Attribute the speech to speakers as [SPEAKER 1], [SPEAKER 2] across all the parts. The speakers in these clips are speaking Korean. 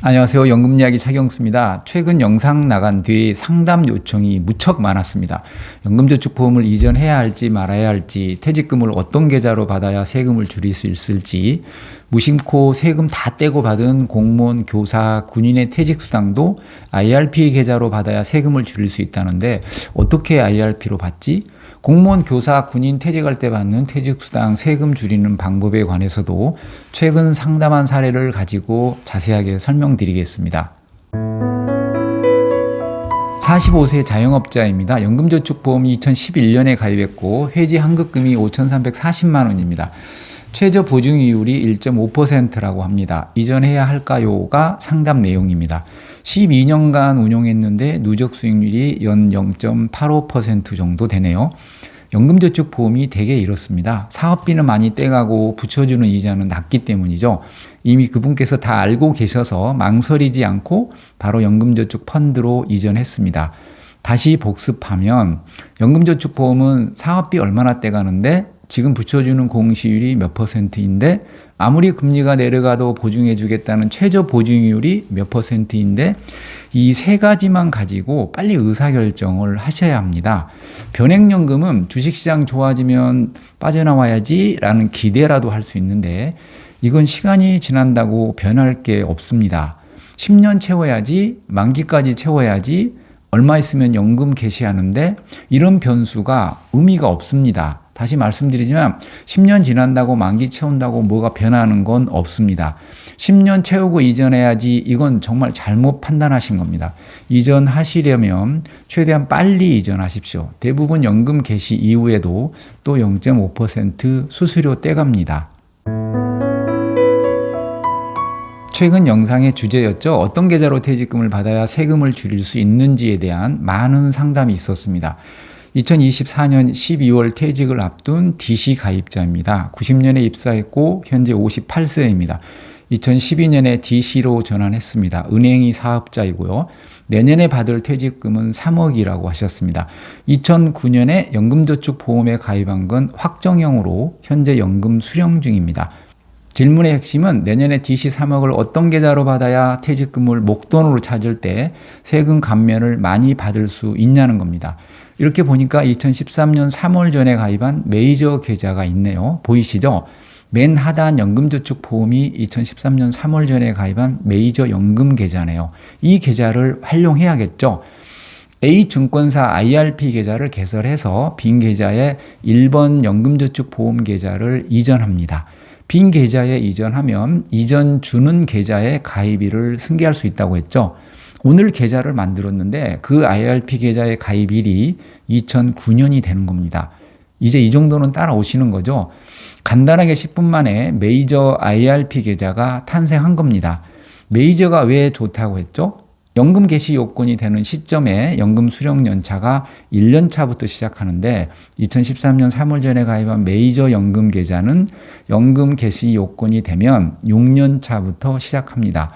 [SPEAKER 1] 안녕하세요. 연금 이야기 차경수입니다. 최근 영상 나간 뒤 상담 요청이 무척 많았습니다. 연금저축보험을 이전해야 할지 말아야 할지, 퇴직금을 어떤 계좌로 받아야 세금을 줄일 수 있을지, 무심코 세금 다 떼고 받은 공무원, 교사, 군인의 퇴직수당도 IRP 계좌로 받아야 세금을 줄일 수 있다는데 어떻게 IRP로 받지? 공무원, 교사, 군인 퇴직할 때 받는 퇴직수당 세금 줄이는 방법에 관해서도 최근 상담한 사례를 가지고 자세하게 설명드리겠습니다. 45세 자영업자입니다. 연금저축보험 2011년에 가입했고 회지 환급금이 5,340만 원입니다. 최저 보증이율이 1.5%라고 합니다. 이전해야 할까요가 상담 내용입니다. 12년간 운용했는데 누적 수익률이 연 0.85% 정도 되네요. 연금저축보험이 대개 이렇습니다. 사업비는 많이 떼가고 붙여주는 이자는 낮기 때문이죠. 이미 그분께서 다 알고 계셔서 망설이지 않고 바로 연금저축 펀드로 이전했습니다. 다시 복습하면 연금저축보험은 사업비 얼마나 떼가는데 지금 붙여주는 공시율이 몇 퍼센트인데 아무리 금리가 내려가도 보증해 주겠다는 최저 보증률이 몇 퍼센트인데 이 세 가지만 가지고 빨리 의사결정을 하셔야 합니다. 변액연금은 주식시장 좋아지면 빠져나와야지 라는 기대라도 할 수 있는데 이건 시간이 지난다고 변할 게 없습니다. 10년 채워야지, 만기까지 채워야지, 얼마 있으면 연금 개시하는데 이런 변수가 의미가 없습니다. 다시 말씀드리지만 10년 지난다고 만기 채운다고 뭐가 변하는 건 없습니다. 10년 채우고 이전해야지 이건 정말 잘못 판단하신 겁니다. 이전하시려면 최대한 빨리 이전하십시오. 대부분 연금 개시 이후에도 또 0.5% 수수료 떼갑니다. 최근 영상의 주제였죠. 어떤 계좌로 퇴직금을 받아야 세금을 줄일 수 있는지에 대한 많은 상담이 있었습니다. 2024년 12월 퇴직을 앞둔 DC 가입자입니다. 90년에 입사했고 현재 58세입니다. 2012년에 DC로 전환했습니다. 은행이 사업자이고요. 내년에 받을 퇴직금은 3억이라고 하셨습니다. 2009년에 연금저축보험에 가입한 건 확정형으로 현재 연금 수령 중입니다. 질문의 핵심은 내년에 DC 3억을 어떤 계좌로 받아야 퇴직금을 목돈으로 찾을 때 세금 감면을 많이 받을 수 있냐는 겁니다. 이렇게 보니까 2013년 3월 전에 가입한 메이저 계좌가 있네요. 보이시죠? 맨 하단 연금저축보험이 2013년 3월 전에 가입한 메이저 연금 계좌네요. 이 계좌를 활용해야겠죠. A증권사 IRP 계좌를 개설해서 빈 계좌에 1번 연금저축보험 계좌를 이전합니다. 빈 계좌에 이전하면 이전 주는 계좌에 가입일을 승계할 수 있다고 했죠. 오늘 계좌를 만들었는데 그 IRP 계좌의 가입일이 2009년이 되는 겁니다. 이제 이 정도는 따라오시는 거죠. 간단하게 10분 만에 메이저 IRP 계좌가 탄생한 겁니다. 메이저가 왜 좋다고 했죠? 연금 개시 요건이 되는 시점에 연금 수령 연차가 1년 차부터 시작하는데 2013년 3월 전에 가입한 메이저 연금 계좌는 연금 개시 요건이 되면 6년 차부터 시작합니다.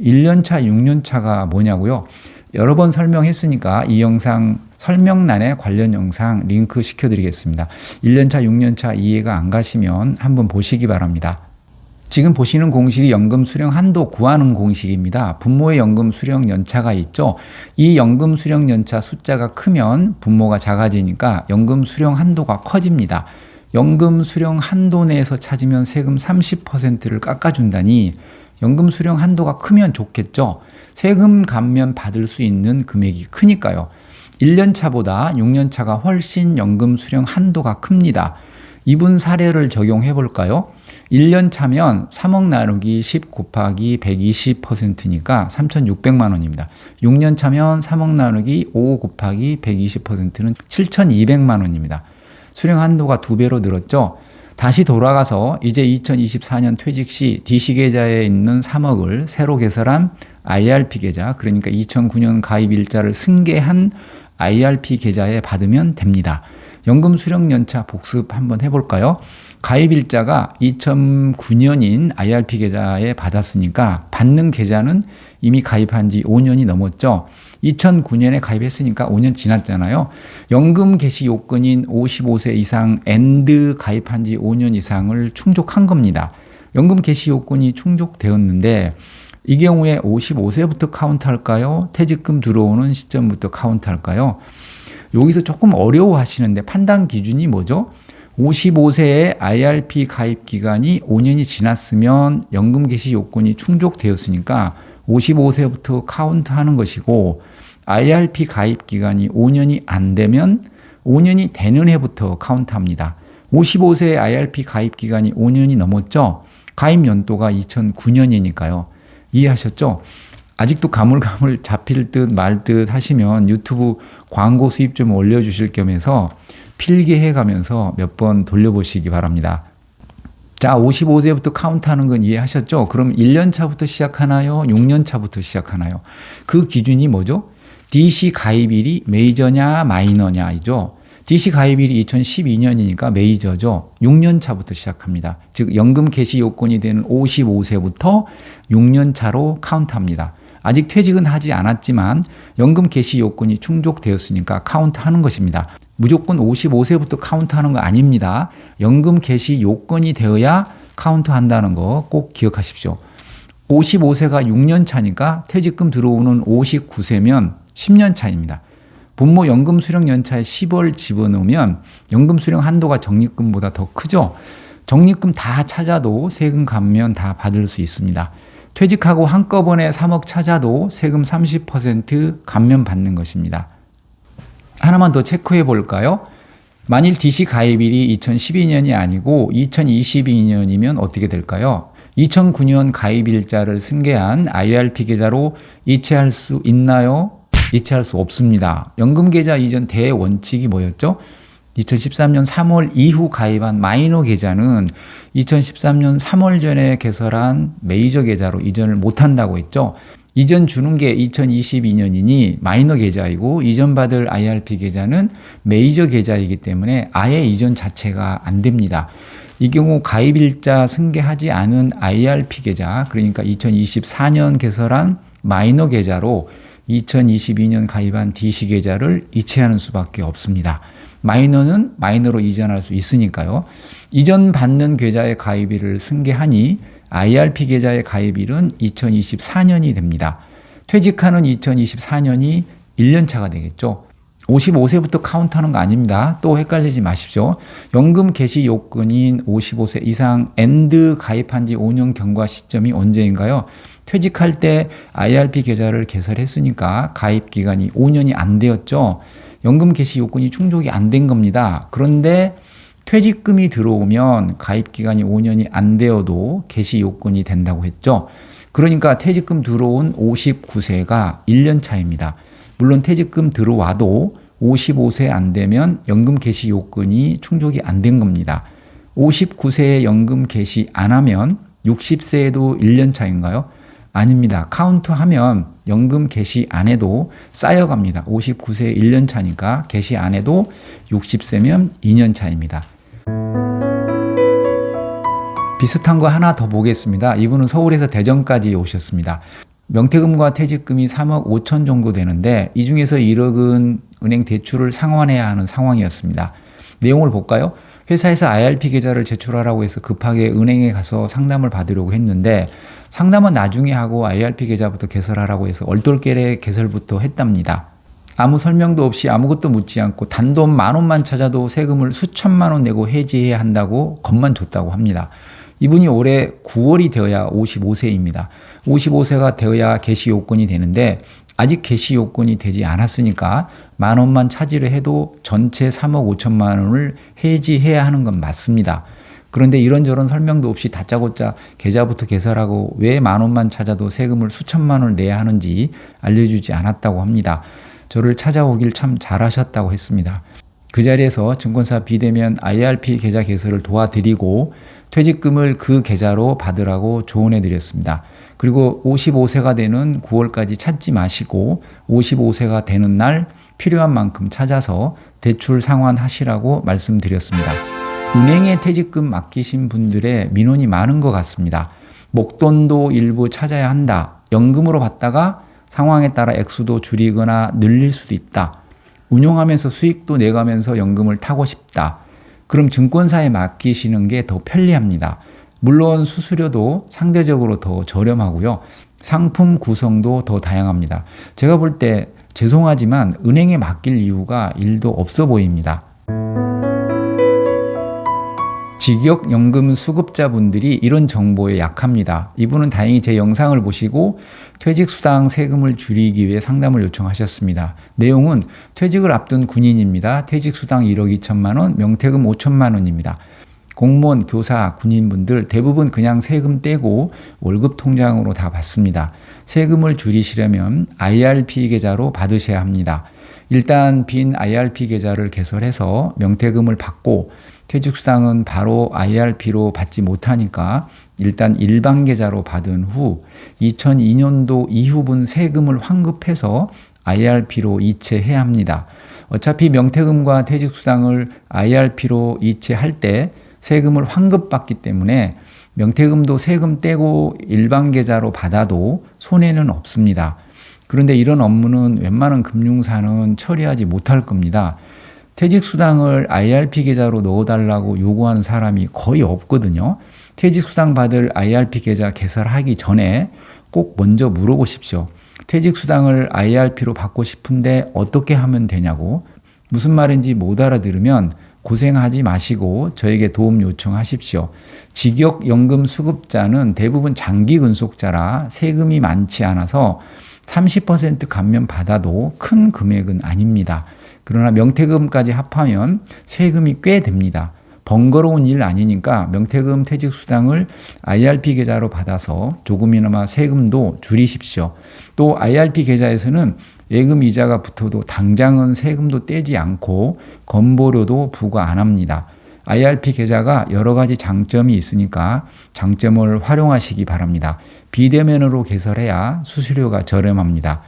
[SPEAKER 1] 1년 차, 6년 차가 뭐냐고요? 여러 번 설명했으니까 이 영상 설명란에 관련 영상 링크 시켜드리겠습니다. 1년차, 6년차 이해가 안 가시면 한번 보시기 바랍니다. 지금 보시는 공식이 연금 수령 한도 구하는 공식입니다. 부모의 연금 수령 연차가 있죠. 이 연금 수령 연차 숫자가 크면 부모가 작아지니까 연금 수령 한도가 커집니다. 연금 수령 한도 내에서 찾으면 세금 30%를 깎아준다니 연금 수령 한도가 크면 좋겠죠. 세금 감면 받을 수 있는 금액이 크니까요. 1년 차보다 6년 차가 훨씬 연금 수령 한도가 큽니다. 이분 사례를 적용해 볼까요? 1년 차면 3억 나누기 10 곱하기 120%니까 3,600만 원입니다. 6년 차면 3억 나누기 5 곱하기 120%는 7,200만 원입니다. 수령 한도가 두 배로 늘었죠. 다시 돌아가서 이제 2024년 퇴직 시 DC 계좌에 있는 3억을 새로 개설한 IRP 계좌, 그러니까 2009년 가입 일자를 승계한 IRP 계좌에 받으면 됩니다. 연금 수령 연차 복습 한번 해볼까요? 가입 일자가 2009년인 IRP 계좌에 받았으니까 받는 계좌는 이미 가입한 지 5년이 넘었죠. 2009년에 가입했으니까 5년 지났잖아요. 연금 개시 요건인 55세 이상 엔드 가입한 지 5년 이상을 충족한 겁니다. 연금 개시 요건이 충족되었는데 이 경우에 55세부터 카운트할까요? 퇴직금 들어오는 시점부터 카운트할까요? 여기서 조금 어려워하시는데 판단 기준이 뭐죠? 55세의 IRP 가입 기간이 5년이 지났으면 연금 개시 요건이 충족되었으니까 55세부터 카운트 하는 것이고 IRP 가입 기간이 5년이 안 되면 5년이 되는 해부터 카운트 합니다. 55세 IRP 가입 기간이 5년이 넘었죠? 가입 연도가 2009년이니까요. 이해하셨죠? 아직도 가물가물 잡힐 듯 말 듯 하시면 유튜브 광고 수입 좀 올려주실 겸해서 필기해 가면서 몇 번 돌려보시기 바랍니다. 자, 55세부터 카운트하는 건 이해하셨죠? 그럼 1년 차부터 시작하나요? 6년 차부터 시작하나요? 그 기준이 뭐죠? DC 가입일이 메이저냐 마이너냐이죠. DC 가입일이 2012년이니까 메이저죠. 6년 차부터 시작합니다. 즉 연금 개시 요건이 되는 55세부터 6년 차로 카운트합니다. 아직 퇴직은 하지 않았지만 연금 개시 요건이 충족되었으니까 카운트하는 것입니다. 무조건 55세부터 카운트하는 거 아닙니다. 연금 개시 요건이 되어야 카운트한다는 거 꼭 기억하십시오. 55세가 6년 차니까 퇴직금 들어오는 59세면 10년 차입니다. 분모 연금 수령 연차에 10월 집어넣으면 연금 수령 한도가 적립금보다 더 크죠. 적립금 다 찾아도 세금 감면 다 받을 수 있습니다. 퇴직하고 한꺼번에 3억 찾아도 세금 30% 감면 받는 것입니다. 하나만 더 체크해 볼까요? 만일 DC 가입일이 2012년이 아니고 2022년이면 어떻게 될까요? 2009년 가입일자를 승계한 IRP 계좌로 이체할 수 있나요? 이체할 수 없습니다. 연금계좌 이전 대원칙이 뭐였죠? 2013년 3월 이후 가입한 마이너 계좌는 2013년 3월 전에 개설한 메이저 계좌로 이전을 못한다고 했죠. 이전 주는 게 2022년이니 마이너 계좌이고 이전 받을 IRP 계좌는 메이저 계좌이기 때문에 아예 이전 자체가 안 됩니다. 이 경우 가입일자 승계하지 않은 IRP 계좌 그러니까 2024년 개설한 마이너 계좌로 2022년 가입한 DC 계좌를 이체하는 수밖에 없습니다. 마이너는 마이너로 이전할 수 있으니까요. 이전 받는 계좌의 가입일을 승계하니 IRP 계좌의 가입일은 2024년이 됩니다. 퇴직하는 2024년이 1년 차가 되겠죠. 55세부터 카운트하는 거 아닙니다. 또 헷갈리지 마십시오. 연금 개시 요건인 55세 이상 엔드 가입한 지 5년 경과 시점이 언제인가요? 퇴직할 때 IRP 계좌를 개설했으니까 가입 기간이 5년이 안 되었죠. 연금 개시 요건이 충족이 안 된 겁니다. 그런데 퇴직금이 들어오면 가입 기간이 5년이 안 되어도 개시 요건이 된다고 했죠. 그러니까 퇴직금 들어온 59세가 1년 차입니다. 물론 퇴직금 들어와도 55세 안 되면 연금 개시 요건이 충족이 안 된 겁니다. 59세에 연금 개시 안 하면 60세에도 1년 차인가요? 아닙니다. 카운트 하면 연금 개시 안 해도 쌓여갑니다. 59세 1년 차니까 개시 안 해도 60세면 2년 차입니다. 비슷한 거 하나 더 보겠습니다. 이분은 서울에서 대전까지 오셨습니다. 명태금과 퇴직금이 3억 5천 정도 되는데 이 중에서 1억은 은행 대출을 상환해야 하는 상황이었습니다. 내용을 볼까요? 회사에서 IRP 계좌를 제출하라고 해서 급하게 은행에 가서 상담을 받으려고 했는데 상담은 나중에 하고 IRP 계좌부터 개설하라고 해서 얼떨결에 개설부터 했답니다. 아무 설명도 없이 아무것도 묻지 않고 단돈 만 원만 찾아도 세금을 수천만 원 내고 해지해야 한다고 겁만 줬다고 합니다. 이분이 올해 9월이 되어야 55세입니다. 55세가 되어야 개시 요건이 되는데 아직 개시 요건이 되지 않았으니까 만 원만 차지를 해도 전체 3억 5천만 원을 해지해야 하는 건 맞습니다. 그런데 이런저런 설명도 없이 다짜고짜 계좌부터 개설하고 왜 만 원만 찾아도 세금을 수천만 원을 내야 하는지 알려주지 않았다고 합니다. 저를 찾아오길 참 잘하셨다고 했습니다. 그 자리에서 증권사 비대면 IRP 계좌 개설을 도와드리고 퇴직금을 그 계좌로 받으라고 조언해 드렸습니다. 그리고 55세가 되는 9월까지 찾지 마시고 55세가 되는 날 필요한 만큼 찾아서 대출 상환하시라고 말씀드렸습니다. 은행에 퇴직금 맡기신 분들의 민원이 많은 것 같습니다. 목돈도 일부 찾아야 한다. 연금으로 받다가 상황에 따라 액수도 줄이거나 늘릴 수도 있다. 운용하면서 수익도 내가면서 연금을 타고 싶다. 그럼 증권사에 맡기시는 게 더 편리합니다. 물론 수수료도 상대적으로 더 저렴하고요. 상품 구성도 더 다양합니다. 제가 볼 때 죄송하지만 은행에 맡길 이유가 일도 없어 보입니다. 직역연금 수급자분들이 이런 정보에 약합니다. 이분은 다행히 제 영상을 보시고 퇴직수당 세금을 줄이기 위해 상담을 요청하셨습니다. 내용은 퇴직을 앞둔 군인입니다. 퇴직수당 1억 2천만 원, 명퇴금 5천만 원입니다. 공무원, 교사, 군인분들 대부분 그냥 세금 떼고 월급 통장으로 다 받습니다. 세금을 줄이시려면 IRP 계좌로 받으셔야 합니다. 일단 빈 IRP 계좌를 개설해서 명퇴금을 받고 퇴직수당은 바로 IRP로 받지 못하니까 일단 일반 계좌로 받은 후 2002년도 이후분 세금을 환급해서 IRP로 이체해야 합니다. 어차피 명퇴금과 퇴직수당을 IRP로 이체할 때 세금을 환급받기 때문에 명퇴금도 세금 떼고 일반 계좌로 받아도 손해는 없습니다. 그런데 이런 업무는 웬만한 금융사는 처리하지 못할 겁니다. 퇴직수당을 IRP 계좌로 넣어달라고 요구하는 사람이 거의 없거든요. 퇴직수당 받을 IRP 계좌 개설하기 전에 꼭 먼저 물어보십시오. 퇴직수당을 IRP로 받고 싶은데 어떻게 하면 되냐고. 무슨 말인지 못 알아들으면 고생하지 마시고 저에게 도움 요청하십시오. 직역연금 수급자는 대부분 장기 근속자라 세금이 많지 않아서 30% 감면 받아도 큰 금액은 아닙니다. 그러나 명퇴금까지 합하면 세금이 꽤 됩니다. 번거로운 일 아니니까 명퇴금 퇴직 수당을 IRP 계좌로 받아서 조금이나마 세금도 줄이십시오. 또 IRP 계좌에서는 예금 이자가 붙어도 당장은 세금도 떼지 않고 건보료도 부과 안 합니다. IRP 계좌가 여러 가지 장점이 있으니까 장점을 활용하시기 바랍니다. 비대면으로 개설해야 수수료가 저렴합니다.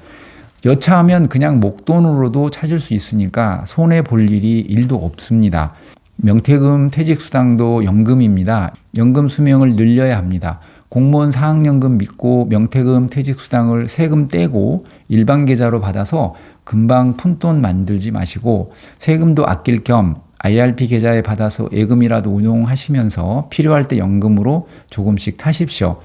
[SPEAKER 1] 여차하면 그냥 목돈으로도 찾을 수 있으니까 손해 볼 일이 일도 없습니다. 명퇴금, 퇴직수당도 연금입니다. 연금 수명을 늘려야 합니다. 공무원 사학연금 믿고 명퇴금, 퇴직수당을 세금 떼고 일반 계좌로 받아서 금방 푼돈 만들지 마시고 세금도 아낄 겸 IRP 계좌에 받아서 예금이라도 운용하시면서 필요할 때 연금으로 조금씩 타십시오.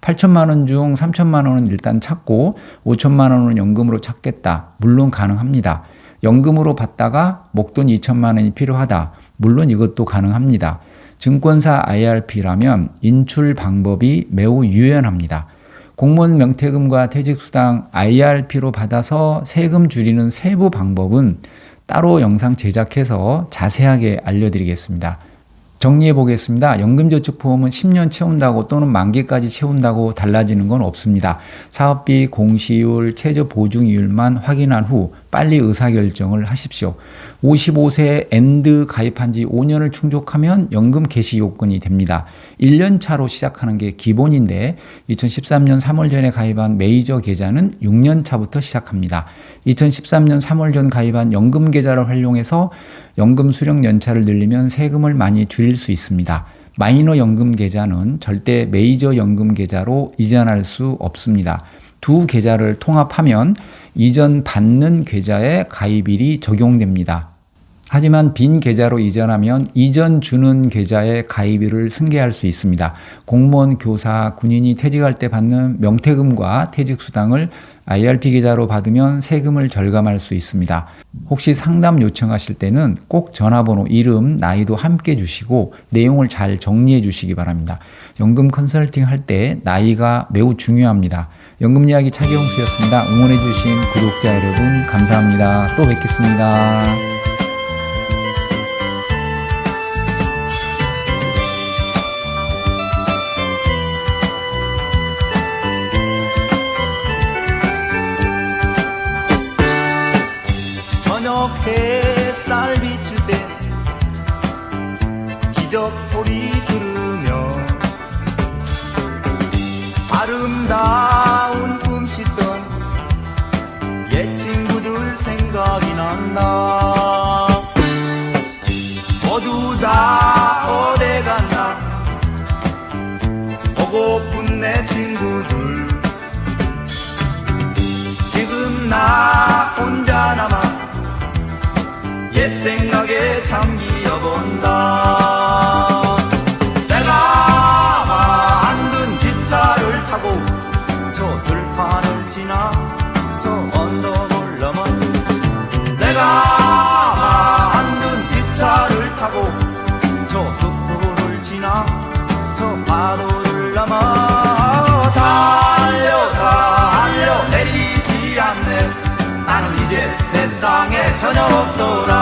[SPEAKER 1] 8천만 원 중 3천만 원은 일단 찾고 5천만 원은 연금으로 찾겠다. 물론 가능합니다. 연금으로 받다가 목돈 2천만 원이 필요하다. 물론 이것도 가능합니다. 증권사 IRP라면 인출 방법이 매우 유연합니다. 공무원 명퇴금과 퇴직수당 IRP로 받아서 세금 줄이는 세부 방법은 따로 영상 제작해서 자세하게 알려드리겠습니다. 정리해 보겠습니다. 연금저축보험은 10년 채운다고 또는 만기까지 채운다고 달라지는 건 없습니다. 사업비, 공시율, 최저 보증이율만 확인한 후 빨리 의사결정을 하십시오. 55세 엔드 가입한 지 5년을 충족하면 연금 개시 요건이 됩니다. 1년 차로 시작하는 게 기본인데 2013년 3월 전에 가입한 메이저 계좌는 6년 차부터 시작합니다. 2013년 3월 전 가입한 연금 계좌를 활용해서 연금 수령 연차를 늘리면 세금을 많이 줄일 수 있습니다. 마이너 연금 계좌는 절대 메이저 연금 계좌로 이전할 수 없습니다. 두 계좌를 통합하면 이전 받는 계좌에 가입일이 적용됩니다. 하지만 빈 계좌로 이전하면 이전 주는 계좌에 가입일을 승계할 수 있습니다. 공무원, 교사, 군인이 퇴직할 때 받는 명퇴금과 퇴직수당을 IRP 계좌로 받으면 세금을 절감할 수 있습니다. 혹시 상담 요청하실 때는 꼭 전화번호, 이름, 나이도 함께 주시고 내용을 잘 정리해 주시기 바랍니다. 연금 컨설팅 할 때 나이가 매우 중요합니다. 연금 이야기 차기홍수였습니다. 응원해 주신 구독자 여러분 감사합니다. 또 뵙겠습니다.
[SPEAKER 2] 난다 모두 다 달려 내